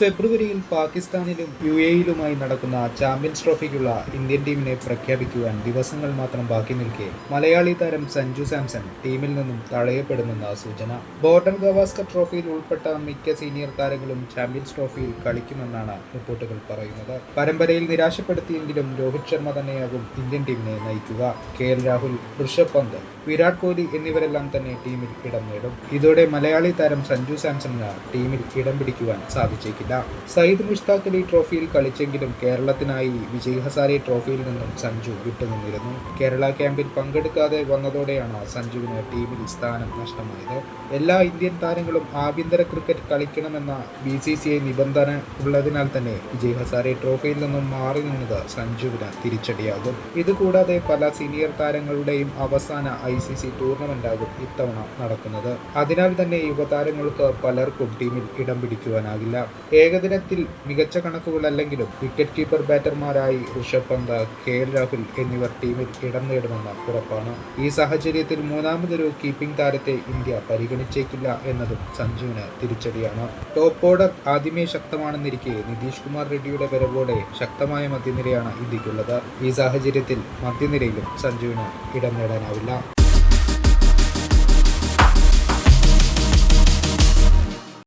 ഫെബ്രുവരിയിൽ പാകിസ്ഥാനിലും യു എയിലുമായി നടക്കുന്ന champions ട്രോഫിക്കുള്ള Indian ടീമിനെ പ്രഖ്യാപിക്കുവാൻ ദിവസങ്ങൾ മാത്രം ബാക്കി നിൽക്കെ മലയാളി താരം സഞ്ജു സാംസൺ ടീമിൽ നിന്നും തഴയപ്പെടുമെന്ന സൂചന. ബോർഡർ ഗവാസ്കർ ട്രോഫിയിൽ ഉൾപ്പെട്ട മിക്ക സീനിയർ താരങ്ങളും ചാമ്പ്യൻസ് ട്രോഫിയിൽ കളിക്കുമെന്നാണ് റിപ്പോർട്ടുകൾ പറയുന്നത്. പരമ്പരയിൽ നിരാശപ്പെടുത്തിയെങ്കിലും രോഹിത് ശർമ്മ തന്നെയാകും ഇന്ത്യൻ ടീമിനെ നയിക്കുക. കെ എൽ രാഹുൽ ഋഷഭ് പന്ത് വിരാട് കോഹ്ലി എന്നിവരെല്ലാം തന്നെ ടീമിൽ ഇടം നേടും. ഇതോടെ മലയാളി താരം സഞ്ജു സാംസണിന് ടീമിൽ ഇടം പിടിക്കുവാൻ സാധിച്ചേക്കില്ല സയ്യിദ് മുഷ്താഖ് അലി ട്രോഫിയിൽ കളിച്ചെങ്കിലും കേരളത്തിനായി വിജയ് ഹസാരെ ട്രോഫിയിൽ നിന്നും സഞ്ജു വിട്ടുനിന്നിരുന്നു. കേരള ക്യാമ്പിൽ പങ്കെടുക്കാതെ വന്നതോടെയാണ് സഞ്ജുവിന് ടീമിൽ സ്ഥാനം നഷ്ടമായത്. എല്ലാ ഇന്ത്യൻ താരങ്ങളും ആഭ്യന്തര ക്രിക്കറ്റ് കളിക്കണമെന്ന ബി സി സി ഐ നിബന്ധന ഉള്ളതിനാൽ തന്നെ വിജയ് ഹസാരെ ട്രോഫിയിൽ നിന്നും മാറി നിന്നത് സഞ്ജുവിന് തിരിച്ചടിയാകും. ഇതുകൂടാതെ പല സീനിയർ താരങ്ങളുടെയും അവസാന ഐ സി സി ടൂർണമെന്റാകും ഇത്തവണ നടക്കുന്നത്. അതിനാൽ തന്നെ യുവതാരങ്ങൾക്ക് പലർക്കും ടീമിൽ ഇടം പിടിക്കുവാനാകില്ല. ഏകദിനത്തിൽ മികച്ച കണക്കുകളല്ലെങ്കിലും വിക്കറ്റ് കീപ്പർ ബാറ്റർമാരായി ഋഷഭ് പന്ത് കെ എൽ രാഹുൽ എന്നിവർ ടീമിൽ ഇടം നേടുമെന്ന് ഉറപ്പാണ്. ഈ സാഹചര്യത്തിൽ മൂന്നാമതൊരു കീപ്പിംഗ് താരത്തെ ഇന്ത്യ പരിഗണിച്ചേക്കില്ല എന്നതും സഞ്ജുവിന് തിരിച്ചടിയാണ്. ടോപ്പ് ഓർഡർ ആദ്യമേ ശക്തമാണെന്നിരിക്കെ നിതീഷ് കുമാർ റെഡ്ഡിയുടെ വരവോടെ ശക്തമായ മധ്യനിരയാണ് ഇന്ത്യക്കുള്ളത്. ഈ സാഹചര്യത്തിൽ മധ്യനിരയിലും സഞ്ജുവിന് ഇടം നേടാനാവില്ല.